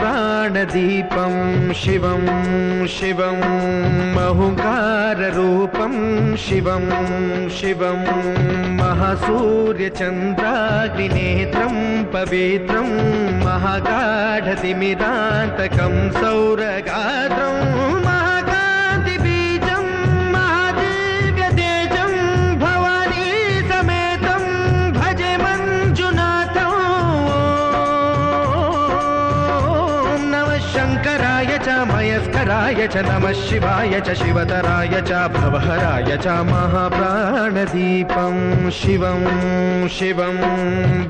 महाप्राणदीपं शिवं शिवं महुकाररूपं शिवं शिवं महासूर्यचन्द्राग्निनेत्रं पवित्रं महागाढतिमिरान्तकं सौरगात्रं शङ्कराय च मयस्कराय च नमः शिवाय च शिवतराय च भवहराय च महाप्राणदीपं शिवं शिवं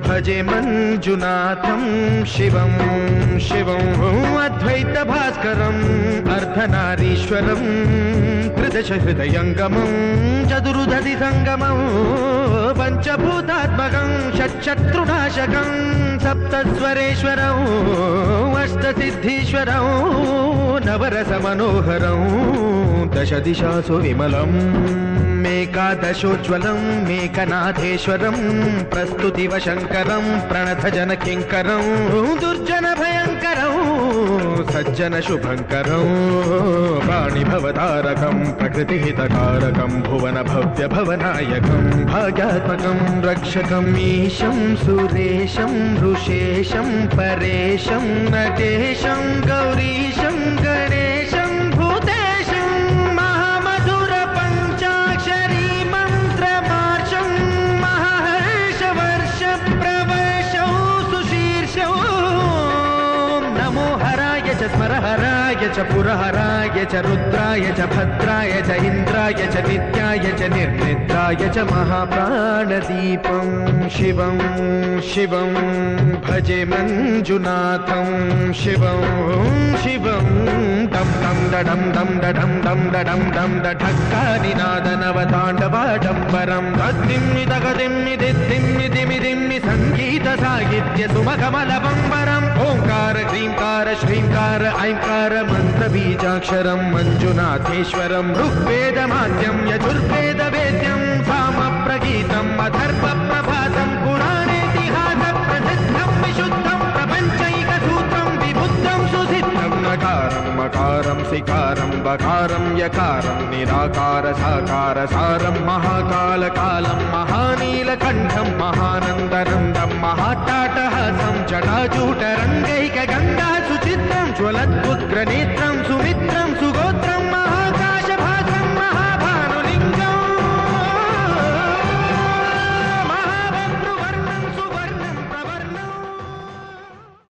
भजे मञ्जुनाथं, शिवं शिवं अद्वैतभास्करम् अर्धनारीश्वरं त्रिदशहृदयङ्गमं चतुरुदधि सङ्गमं, पञ्चभूतात्मकं, षट्शत्रुनाशकं, सप्तस्वरेश्वरौ, अष्टसिद्धीश्वरौ, नवरसमनोहरं, दशदिशासु विमलम् मेकादशोज्ज्वलं मेकनाथेश्वरं, प्रस्तुतिवशङ्करं प्रणतजनकिङ्करं दुर्जनभयङ्करं सज्जनशुभङ्करं वाणिभवतारकं प्रकृतिहितकारकं भुवनभव्यभवनायकं भाग्यात्मकं रक्षकम् ईशं सुरेशं ऋषेशं परेशं नटेशं गौरीशं गणेशं च स्मरहराय च पुरहराय च रुद्राय च भद्राय च इन्द्राय च नित्याय च निर्निद्राय च महाप्राणदीपं शिवं शिवं भजे मञ्जुनाथं, शिवं शिवं डं डं डडं डं डडं डं डडं डं डढक्कानिनादनवताण्डवाडम्बरं गद्दिम्मि तगदिम्मि दिद्दिम्मि दिमि दिम्मि सङ्गीतसाहित्य सुमकमलबम्बरम् ह्रींकार श्रींकार अङ्कार मन्त्रबीजाक्षरं मञ्जुनाथेश्वरं ऋग्वेदमाद्यं यजुर्वेदवेद्यं सामप्रगीतम् अथर्प ఆకారం శికారం బకారం యకారం నిరాకార సాకార సారం మహాకాల కాలం మహానీలకంఠం మహానందనందం మహాటాటహాసం జటాజూట రంగైక గంగా సుచిత్రం జ్వలద్గ్రనేత్రం సుమి